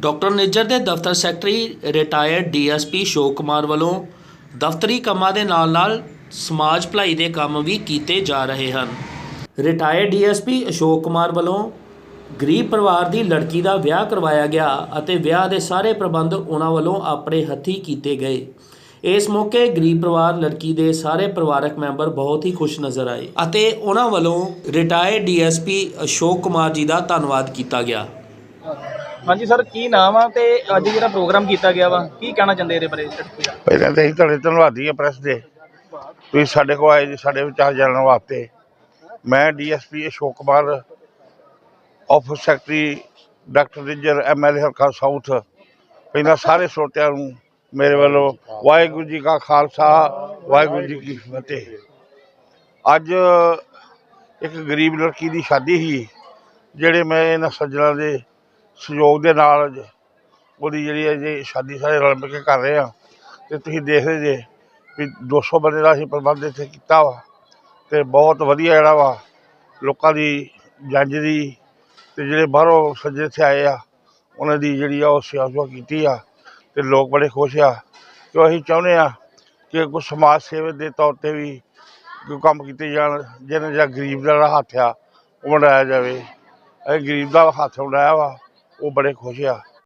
Doctor Nijjar ਦੇ ਦਫ਼ਤਰ secretary retired DSP ਸ਼ੋਕ ਕੁਮਾਰ ਵੱਲੋਂ ਦਫ਼ਤਰੀ ਕੰਮਾਂ ਦੇ ਨਾਲ-ਨਾਲ ਸਮਾਜ ਭਲਾਈ ਦੇ ਕੰਮ ਵੀ ਕੀਤੇ ਜਾ ਰਹੇ ਹਨ। ਰਿਟਾਇਰਡ ਡੀਐਸਪੀ ਅਸ਼ੋਕ ਕੁਮਾਰ ਵੱਲੋਂ ਗਰੀਬ ਪਰਿਵਾਰ ਦੀ ਲੜਕੀ ਦਾ ਵਿਆਹ ਕਰਵਾਇਆ ਗਿਆ ਅਤੇ ਵਿਆਹ ਦੇ ਸਾਰੇ ਪ੍ਰਬੰਧ ਉਹਨਾਂ ਵੱਲੋਂ ਆਪਣੇ ਹੱਥੀਂ ਕੀਤੇ ਗਏ। ਇਸ ਮੌਕੇ ਗਰੀਬ ਪਰਿਵਾਰ ਲੜਕੀ ਦੇ ਸਾਰੇ ਪਰਿਵਾਰਕ ਮੈਂਬਰ ਬਹੁਤ ਹੀ ਖੁਸ਼ ਨਜ਼ਰ ਆਏ ਅਤੇ ਉਹਨਾਂ ਵੱਲੋਂ ਰਿਟਾਇਰਡ ਡੀਐਸਪੀ ਅਸ਼ੋਕ ਕੁਮਾਰ ਜੀ ਦਾ ਧੰਨਵਾਦ ਕੀਤਾ ਗਿਆ। ਹਾਂਜੀ ਸਰ, ਕੀ ਨਾਮ ਆ ਤੇ ਅੱਜ ਜਿਹੜਾ ਪ੍ਰੋਗਰਾਮ ਕੀਤਾ ਗਿਆ ਵਾ, ਕੀ ਕਹਿਣਾ ਚਾਹੁੰਦੇ ਇਹਦੇ ਬਾਰੇ ਪਹਿਲਾਂ ਤਾਂ ਅਸੀਂ ਤੁਹਾਡੇ ਧੰਨਵਾਦੀ ਹਾਂ ਪ੍ਰੈਸ ਦੇ। ਤੁਸੀਂ ਸਾਡੇ ਕੋਲ ਆਏ ਜੀ, ਸਾਡੇ ਵਿਚਾਰ ਜਾਣਨ ਵਾਸਤੇ। ਮੈਂ DSP Ashok Kumar, office secretary doctor ਰਿਜਰ MLA ਹਲਕਾ ਸਾਊਥ। ਪਹਿਲਾਂ ਸਾਰੇ ਸਰੋਤਿਆਂ ਨੂੰ ਮੇਰੇ ਵੱਲੋਂ ਵਾਹਿਗੁਰੂ ਜੀ ਕਾ ਖਾਲਸਾ, ਵਾਹਿਗੁਰੂ ਜੀ ਕੀ ਫਤਿਹ। ਅੱਜ ਇੱਕ ਗਰੀਬ ਲੜਕੀ ਦੀ ਸ਼ਾਦੀ ਸੀ, ਜਿਹੜੇ ਮੈਂ ਇਹਨਾਂ ਸੱਜਣਾਂ ਦੇ ਸਹਿਯੋਗ ਦੇ ਨਾਲ ਉਹਦੀ ਜਿਹੜੀ ਅਜੇ ਸ਼ਾਦੀ ਸਾਰੇ ਰਲ ਮਿਲ ਕੇ ਕਰ ਰਹੇ ਆ, ਤੇ ਤੁਸੀਂ ਦੇਖਦੇ ਜੇ ਵੀ 200 ਬੰਦੇ ਦਾ ਅਸੀਂ ਪ੍ਰਬੰਧ ਇੱਥੇ ਕੀਤਾ ਵਾ, ਤੇ ਬਹੁਤ ਵਧੀਆ ਜਿਹੜਾ ਵਾ, ਲੋਕਾਂ ਦੀ ਜੰਜ ਦੀ, ਤੇ ਜਿਹੜੇ ਬਾਹਰੋਂ ਸੱਜੇ ਇੱਥੇ ਆਏ ਆ, ਉਹਨਾਂ ਦੀ ਜਿਹੜੀ ਆ ਉਹ ਸੇਵਾ ਸੁਭਾ ਕੀਤੀ ਆ, ਤੇ ਲੋਕ ਬੜੇ ਖੁਸ਼ ਆ। ਕਿ ਅਸੀਂ ਚਾਹੁੰਦੇ ਆ ਕਿ ਕੁਝ ਸਮਾਜ ਸੇਵਾ ਦੇ ਤੌਰ ਤੇ ਵੀ ਕੋਈ ਕੰਮ ਕੀਤੇ ਜਾਣ ਜਿਹਨਾਂ ਜਿਹੜਾ ਗਰੀਬ ਦਾ ਜਿਹੜਾ ਹੱਥ ਆ, ਉਹ ਵੰਡਾਇਆ ਜਾਵੇ। ਇਹ ਗਰੀਬ ਦਾ ਹੱਥ ਵੰਡਾਇਆ ਵਾ ਉਹ ਬੜੇ ਖੁਸ਼ ਆ।